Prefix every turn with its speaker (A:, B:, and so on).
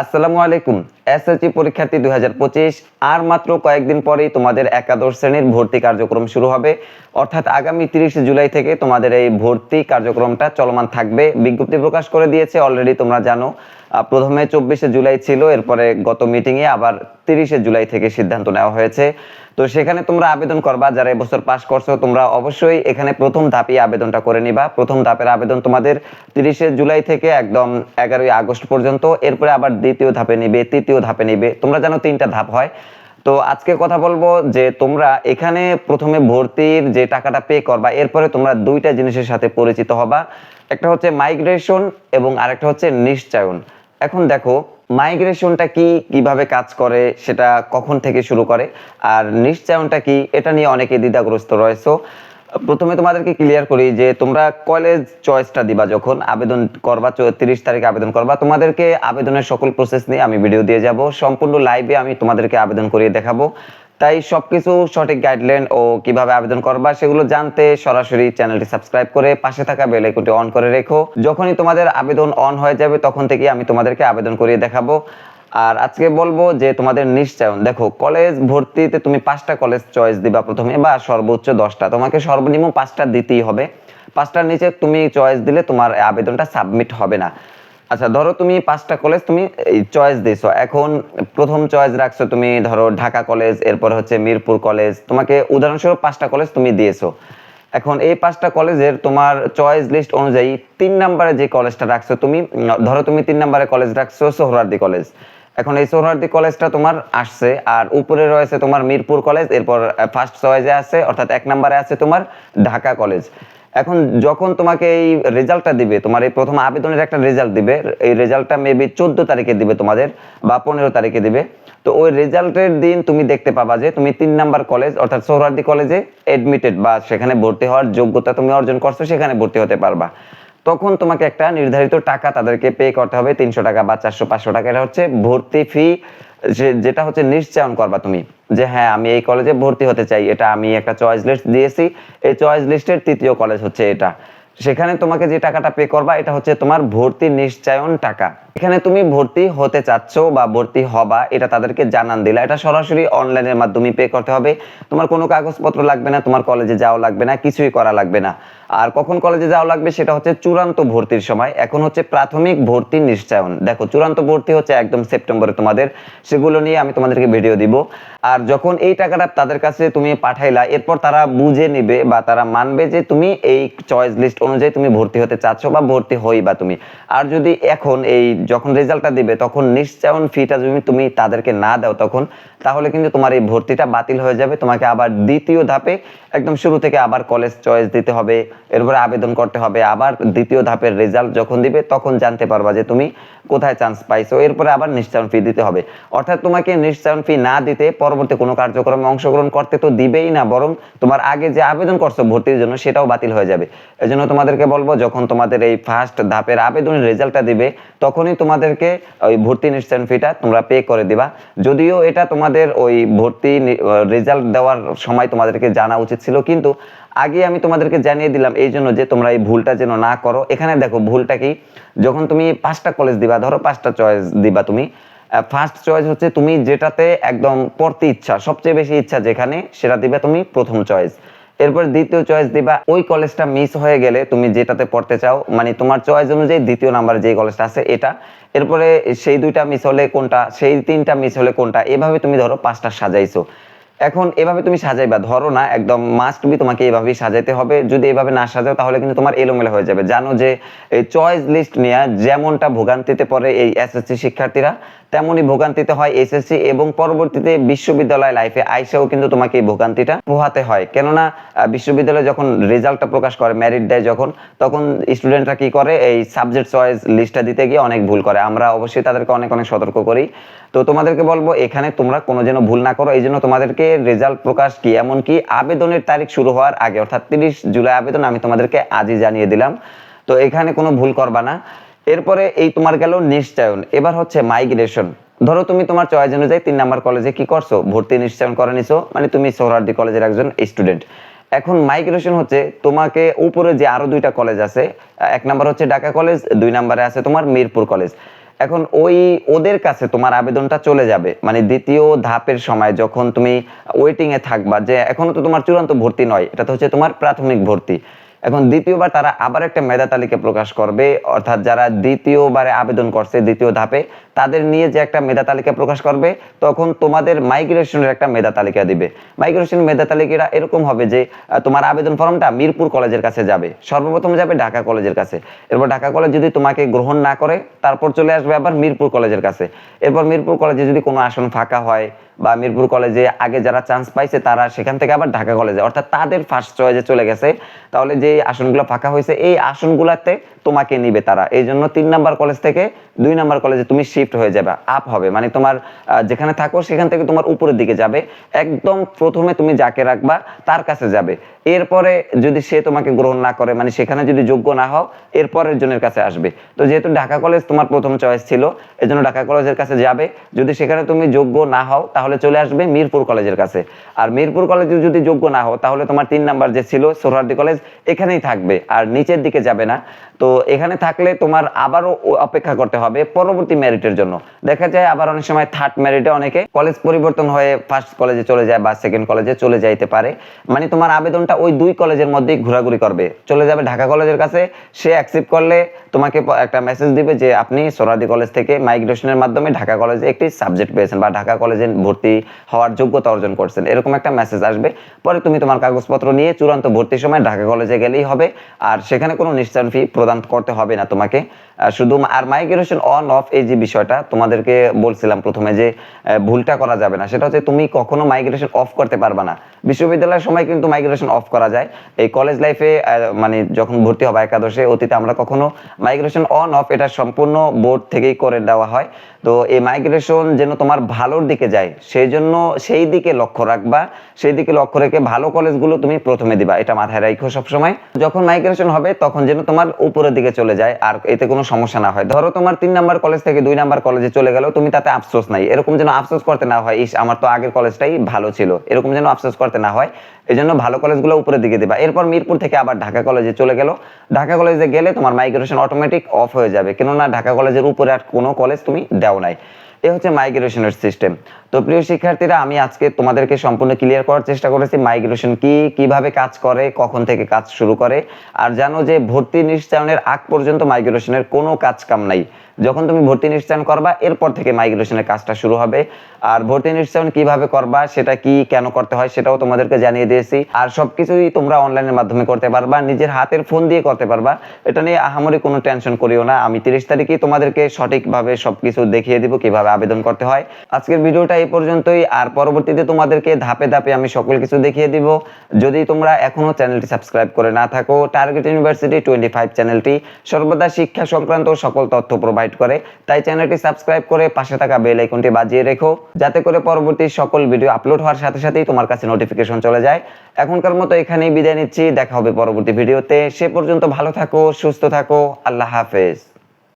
A: আসসালামু আলাইকুম। এসএসসি পরীক্ষার্থী দুই হাজার পঁচিশ, আর মাত্র কয়েকদিন পরেই তোমাদের একাদশ শ্রেণির ভর্তি কার্যক্রম শুরু হবে। অর্থাৎ আগামী তিরিশে জুলাই থেকে তোমাদের এই ভর্তি কার্যক্রমটা চলমান থাকবে। বিজ্ঞপ্তি প্রকাশ করে দিয়েছে অলরেডি তোমরা জানো। প্রথমে চব্বিশে জুলাই ছিল, এরপরে গত মিটিংয়ে আবার তিরিশে জুলাই থেকে সিদ্ধান্ত নেওয়া হয়েছে। তো সেখানে তোমরা আবেদন করবা, যারা এবছর পাশ করছ, তোমরা অবশ্যই এখানে প্রথম ধাপই আবেদনটা করে নিবা। প্রথম ধাপের আবেদন তোমাদের তিরিশে জুলাই থেকে একদম এগারোই আগস্ট পর্যন্ত। এরপরে আবার দ্বিতীয় ধাপে নিবে, তৃতীয় ধাপে নিবে। তোমরা জানো তিনটা ধাপ হয়। তো আজকে কথা বলব যে তোমরা এখানে প্রথমে ভর্তির যে টাকাটা পে করবা, এরপরে তোমরা দুইটা জিনিসের সাথে পরিচিত হবা। একটা হচ্ছে মাইগ্রেশন এবং আরেকটা হচ্ছে নিশ্চয়ন। এখন দেখো মাইগ্রেশনটা কি, কীভাবে কাজ করে, সেটা কখন থেকে শুরু করে, আর নিশ্চয়নটা কি, এটা নিয়ে অনেকে দ্বিধাগ্রস্ত রয়েছে। প্রথমে তোমাদেরকে ক্লিয়ার করি যে তোমরা কলেজ চয়েসটা দিবা যখন, আবেদন করবা তিরিশ তারিখে আবেদন করবা। তোমাদেরকে আবেদনের সকল প্রসেস নিয়ে আমি ভিডিও দিয়ে যাব। সম্পূর্ণ লাইভে আমি তোমাদেরকে আবেদন করিয়ে দেখাবো। তাই সবকিছু সঠিক গাইডলাইন ও কীভাবে আবেদন করবা সেগুলো জানতে সরাসরি চ্যানেলটি সাবস্ক্রাইব করে পাশে থাকা বেল আইকনটি অন করে রেখো। যখনই তোমাদের আবেদন অন হয়ে যাবে, তখন থেকে আমি তোমাদেরকে আবেদন করিয়ে দেখাবো। আর আজকে বলব যে তোমাদের নিশ্চয়ন। দেখো কলেজ ভর্তিতে তুমি পাঁচটা কলেজ চয়েস দিবা প্রথমে, বা সর্বোচ্চ দশটা। তোমাকে সর্বনিম্ন পাঁচটা দিতেই হবে। পাঁচটার নিচে তুমি চয়েস দিলে তোমার আবেদনটা সাবমিট হবে না। আচ্ছা ধরো তুমি পাঁচটা কলেজ তুমি চয়েস দিছো। এখন প্রথম চয়েস রাখছো তুমি, ধরো ঢাকা কলেজ এরপর হচ্ছে মিরপুর কলেজ তোমাকে উদাহরণস্বরূপ পাঁচটা কলেজ তুমি দিয়েছ। এখন এই পাঁচটা কলেজের তোমার চয়েস লিস্ট অনুযায়ী তিন নম্বরে যে কলেজটা রাখছো তুমি, ধরো তুমি তিন নম্বরে কলেজ রাখছো সোহরার্দি কলেজ এখন এই সোহরার্দি কলেজটা তোমার আসছে, আর উপরে রয়েছে তোমার মিরপুর কলেজ, এরপর ফার্স্ট চয়েসে আছে, অর্থাৎ এক নম্বরে আছে তোমার ঢাকা কলেজ। এখন যখন তোমাকে এই রেজাল্টটা দিবে, তোমার এই প্রথম আবেদনের একটা রেজাল্ট দিবে, এই রেজাল্টটা মেবি চোদ্দ তারিখে দিবে তোমাদের, বা পনেরো তারিখে দিবে। তো ওই রেজাল্টের দিন তুমি দেখতে পাবা যে, তুমি তিন নাম্বার কলেজ, অর্থাৎ সোহরার্দি কলেজে এডমিটেড বা সেখানে ভর্তি হওয়ার যোগ্যতা তুমি অর্জন করছ, সেখানে ভর্তি হতে পারবা। তখন তোমাকে একটা নির্ধারিত টাকা তাদেরকে পে করতে হবে, তিনশো টাকা বা চারশো, পাঁচশো টাকা। এটা হচ্ছে ভর্তি ফি যেটা হচ্ছে নিশ্চয়ন করবা তুমি, যে হ্যাঁ আমি এই কলেজে ভর্তি হতে চাই, এটা আমি একটা চয়েস লিস্ট দিয়েছি। এই চয়েস লিস্টের তৃতীয় কলেজ হচ্ছে এটা। সেখানে তোমাকে যে টাকাটা পে করবা, এটা হচ্ছে তোমার ভর্তি নিশ্চয়ন টাকা। এখানে তুমি ভর্তি হতে চাচ্ছ বা ভর্তি হবা, এটা তাদেরকে জানান দিলা। এটা সরাসরি অনলাইনের মাধ্যমে পে করতে হবে। তোমার কোনো কাগজপত্র লাগবে না, তোমার কলেজে যাওয়া লাগবে না, কিছুই করা লাগবে না। আর কখন কলেজে যাওয়া লাগবে সেটা হচ্ছে চূড়ান্ত ভর্তির সময়। এখন হচ্ছে প্রাথমিক ভর্তি নিশ্চয়ন। দেখো, চূড়ান্ত ভর্তি হচ্ছে একদম সেপ্টেম্বরে তোমাদের। সেগুলো নিয়ে আমি তোমাদেরকে ভিডিও দিব। আর যখন এই টাকাটা তাদের কাছে তুমি পাঠাইলা, এরপর তারা বুঝে নিবে বা তারা মানবে যে তুমি এই চয়েস লিস্ট অনুযায়ী তুমি ভর্তি হতে চাচ্ছ বা ভর্তি হই বা তুমি। আর যদি এখন এই যখন রেজাল্টটা দিবে, তখন নিশ্চয়ন ফিটা যদি তুমি তাদেরকে না দাও তখন, তাহলে কিন্তু তোমার এই ভর্তিটা বাতিল হয়ে যাবে। তোমাকে আবার দ্বিতীয় ধাপে একদম শুরু থেকে আবার কলেজ চয়েস দিতে হবে। এরপরে আবেদন করতে হবে। আবার দ্বিতীয় ধাপের রেজাল্ট যখন দিবে, তখন জানতে পারবা যে তুমি কোথায় চান্স পাইছো। এরপরে আবার নিশ্চয়ন ফি দিতে হবে। অর্থাৎ তোমাকে নিশ্চয়ন ফি না দিতে পরবর্তী কোনো কার্যক্রমে অংশগ্রহণ করতে তো দিবেই না, বরং তোমার আগে যে আবেদন করছ ভর্তির জন্য সেটাও বাতিল হয়ে যাবে। এজন্য তোমাদেরকে বলব, যখন তোমাদের এই ফার্স্ট ধাপের আবেদনের রেজাল্টটা দিবে, তখনই তোমাদেরকে ওই ভর্তি নিশ্চয়ন ফিটা তোমরা পে করে দিবা। যদিও এটা তোমাদের ওই ভর্তি রেজাল্ট দেওয়ার সময় তোমাদেরকে জানা উচিত ছিল, কিন্তু আগে আমি তোমাদেরকে জানিয়ে দিলাম এই জন্য যে তোমরা এই ভুলটা যেন না করো। এখানে দেখো, ভুলটা কি? যখন তুমি পাঁচটা কলেজ দিবা, ধরো পাঁচটা চয়েস দিবা তুমি ফার্স্ট চয়েস হচ্ছে তুমি যেটাতে একদম পড়তে ইচ্ছা, সবচেয়ে বেশি ইচ্ছা যেখানে, সেটা দিবে তুমি প্রথম চয়েস এরপর দ্বিতীয় চয়েস দিবা, ওই কলেজটা মিস হয়ে গেলে তুমি যেটাতে পড়তে চাও মানে তোমার চয়েস অনুযায়ী দ্বিতীয় নাম্বারে যে কলেজটা আছে এটা। এরপরে সেই দুইটা মিস হলে কোনটা, সেই তিনটা মিস হলে কোনটা, এভাবে তুমি ধরো পাঁচটা সাজাইছো। এখন এভাবে তুমি সাজাইবা, ধরো না, একদম মাস্ট বি তোমাকে এভাবেই সাজাইতে হবে। যদি এভাবে না সাজাও, তাহলে কিন্তু তোমার এলোমেলো হয়ে যাবে। জানো যে এই চয়েস লিস্ট নিয়ে, যেমনটা ভোগান্তিতে পড়ে এই এসএসসি শিক্ষার্থীরা তেমনই ভোগান্তিতে হয় এসএসসি এবং পরবর্তীতে বিশ্ববিদ্যালয় লাইফে আইসেও কিন্তু তোমাকে এই ভোগান্তিটা পোহাতে হয়। কেননা বিশ্ববিদ্যালয়ে যখন রেজাল্টটা প্রকাশ করে মেরিট দেয় যখন, তখন স্টুডেন্টরা কি করে? এই সাবজেক্ট চয়েস লিস্টটা দিতে গিয়ে অনেক ভুল করে। আমরা অবশ্যই তাদেরকে অনেক অনেক সতর্ক করি। তো তোমাদেরকে বলব, এখানে তোমরা কোনো যেন ভুল না করো। এই জন্য তোমাদেরকে রেজাল্ট প্রকাশ কি, এমনকি আবেদনের তারিখ শুরু হওয়ার আগে, অর্থাৎ তিরিশ জুলাই আবেদন আমি তোমাদেরকে আজই জানিয়ে দিলাম। তো এখানে কোনো ভুল করবা না। এরপরে এই তোমার গেল নিশ্চয়ন। এবার হচ্ছে মাইগ্রেশন ধরো তুমি তোমার চয়েস অনুযায়ী তিন নাম্বার কলেজে কি করছ? ভর্তি নিশ্চয়ন করে নিছো। মানে তুমি সোহরার্দি কলেজের একজন স্টুডেন্ট এখন মাইগ্রেশন হচ্ছে তোমাকে উপরে যে আরও দুইটা কলেজ আছে, এক নাম্বার হচ্ছে ঢাকা কলেজ দুই নাম্বারে আছে তোমার মিরপুর কলেজ এখন ওই ওদের কাছে তোমার আবেদনটা চলে যাবে। মানে দ্বিতীয় ধাপের সময় যখন তুমি ওয়েটিং এ থাকবা যে এখনও তো তোমার চূড়ান্ত ভর্তি নয় এটা তো হচ্ছে তোমার প্রাথমিক ভর্তি। এখন দ্বিতীয়বার তারা আবার একটা মেধা তালিকা প্রকাশ করবে, অর্থাৎ যারা দ্বিতীয়বারে আবেদন করছে দ্বিতীয় ধাপে, তাদের নিয়ে যে একটা মেধা তালিকা প্রকাশ করবে, তখন তোমাদের মাইগ্রেশনের একটা মেধা তালিকা দিবে। মাইগ্রেশন মেধা তালিকাটা এরকম হবে যে তোমার আবেদন ফর্মটা মিরপুর কলেজের কাছে যাবে, সর্বপ্রথম যাবে ঢাকা কলেজের কাছে। এরপর ঢাকা কলেজ যদি তোমাকে গ্রহণ না করে, তারপর চলে আসবে আবার মিরপুর কলেজের কাছে। এরপর মিরপুর কলেজে যদি কোনো আসন ফাঁকা হয় বা মিরপুর কলেজে আগে যারা চান্স পাইছে, তারা সেখান থেকে আবার ঢাকা কলেজে। অর্থাৎ তাদের ফার্স্ট চয়েসে চলে গেছে। তাহলে যে আসনগুলো ফাঁকা হয়েছে, এই আসনগুলাতে তোমাকে নিবে তারা। এই জন্য তিন নাম্বার কলেজ থেকে দুই নাম্বার কলেজে তুমি শিফট হয়ে যাবে আপ হবে। মানে তোমার যেখানে থাকো, সেখান থেকে তোমার উপরের দিকে যাবে। একদম প্রথমে তুমি যাকে রাখবা, তার কাছে যাবে। এরপরে যদি সে তোমাকে গ্রহণ না করে মানে সেখানে যদি যোগ্য না হও, এরপরের জনের কাছে আসবে। তো যেহেতু ঢাকা কলেজ তোমার প্রথম চয়েস ছিল, এজন্য ঢাকা কলেজের কাছে যাবে। যদি সেখানে তুমি যোগ্য না হও তাহলে চলে আসবে মিরপুর কলেজের কাছে। আর মিরপুর কলেজে যদি যোগ্য না হও, তাহলে তোমার তিন নাম্বার যে ছিল সোহরার্দি কলেজ, এখানেই থাকবে। আর নিচের দিকে যাবে না। তো এখানে থাকলে তোমার আবারও অপেক্ষা করতে হবে পরবর্তী মেরিটের জন্য। দেখা যায় আবার অনেক সময় থার্ড মেরিটে অনেকে কলেজ পরিবর্তন হয়ে ফার্স্ট কলেজে চলে যায় বা সেকেন্ড কলেজে চলে যাইতে পারে। মানে তোমার আবেদনটা ওই দুই কলেজের মধ্যেই ঘোরাঘুরি করবে। চলে যাবে ঢাকা কলেজের কাছে, সে অ্যাকসেপ্ট করলে তোমাকে একটা মেসেজ দিবে যে, আপনি সোরাদি কলেজ থেকে মাইগ্রেশনের মাধ্যমে ঢাকা কলেজে একটি সাবজেক্ট পেয়েছেন বা ঢাকা কলেজে ভর্তি হওয়ার যোগ্যতা অর্জন করছেন। এরকম একটা মেসেজ আসবে। পরে তুমি তোমার কাগজপত্র নিয়ে চূড়ান্ত ভর্তির সময় ঢাকা কলেজে গেলেই হবে। আর সেখানে কোনো নিশ্চয়ন ফি প্রদান করতে হবে না তোমাকে। শুধু আর মাইগ্রেশন অন অফ এই যে বিষয়টা, তোমাদেরকে বলছিলাম প্রথমে যে ভুলটা করা যাবে না। সেটা হচ্ছে তুমি কখনো মাইগ্রেশন অফ করতে পারবে না। বিশ্ববিদ্যালয়ের সময় কিন্তু মাইগ্রেশন অফ করা যায়। এই কলেজ লাইফে মানে যখন ভর্তি হবে একাদশে, অতীতে আমরা কখনো মাইগ্রেশন অন অফ এটা সম্পূর্ণ বোর্ড থেকেই করে দেওয়া হয়। তো এই মাইগ্রেশন যেন তোমার ভালোর দিকে যায় সেই জন্য সেই দিকে লক্ষ্য রাখবা, সেই দিকে লক্ষ্য রেখে ভালো কলেজগুলো তুমি প্রথমে দিবা, এটা মাথায় রাখো সবসময়। যখন মাইগ্রেশন হবে, তখন যেন তোমার উপরের দিকে চলে যায়, আর এতে কোনো সমস্যা না হয়। ধরো তোমার তিন নাম্বার কলেজ থেকে দুই নাম্বার কলেজে চলে গেল, তুমি তাতে আফসোস নাই। এরকম যেন আফসোস করতে না হয়, ইস, আমার তো আগের কলেজটাই ভালো ছিল। এরকম যেন আফসোস করতে না হয় এই জন্য ভালো কলেজগুলো উপরের দিকে দিবা। এরপর মিরপুর থেকে আবার ঢাকা কলেজে চলে গেল। ঢাকা কলেজে গেলে তোমার মাইগ্রেশন অটোমেটিক অফ হয়ে যাবে। কেননা ঢাকা কলেজের উপরে আর কোনো কলেজ তুমি দেও নাই। এ হচ্ছে মাইগ্রেশনের সিস্টেম তো প্রিয় শিক্ষার্থীরা, আমি আজকে তোমাদেরকে সম্পূর্ণ ক্লিয়ার করার চেষ্টা করেছি মাইগ্রেশন কি, কীভাবে কাজ করে, কখন থেকে কাজ শুরু করে। আর জানো যে ভর্তি নিশ্চয়নের আগ পর্যন্ত মাইগ্রেশনের কোনো কাজ কাম নাই। যখন তুমি ভর্তি নিশ্চয়ন করবা, এরপর থেকে মাইগ্রেশনের কাজটা শুরু হবে। আর ভর্তি নিশ্চয়ন কীভাবে করবা, সেটা কি, কেন করতে হয়, সেটাও তোমাদেরকে জানিয়ে দিয়েছি। আর সবকিছুই তোমরা অনলাইনের মাধ্যমে করতে পারবা, নিজের হাতের ফোন দিয়ে করতে পারবা। এটা নিয়ে আহামরি কোনো টেনশন করিও না। আমি তিরিশ তারিখেই তোমাদেরকে সঠিকভাবে সবকিছু দেখিয়ে দিব, কীভাবে আবেদন করতে হয়। আজকের ভিডিওটা এই পর্যন্তই। আর পরবর্তীতে তোমাদেরকে ধাপে ধাপে আমি সকল কিছু দেখিয়ে দিব। যদি তোমরা এখনও চ্যানেলটি সাবস্ক্রাইব করে না থাকো টার্গেট ইউনিভার্সিটি টোয়েন্টি ফাইভ চ্যানেলটি সর্বদা শিক্ষা সংক্রান্ত সকল তথ্য প্রোভাইড করে। তাই চ্যানেলটি সাবস্ক্রাইব করে পাশে থাকা বেল আইকনটি বাজিয়ে রেখো, যাতে করে পরবর্তী সকল ভিডিও আপলোড হওয়ার সাথে সাথেই তোমার কাছে নোটিফিকেশন চলে যায়। এখনকার মতো এখানেই বিদায় নিচ্ছি, দেখা হবে পরবর্তী ভিডিওতে সে পর্যন্ত ভালো থাকো, সুস্থ থাকো, আল্লাহ হাফেজ।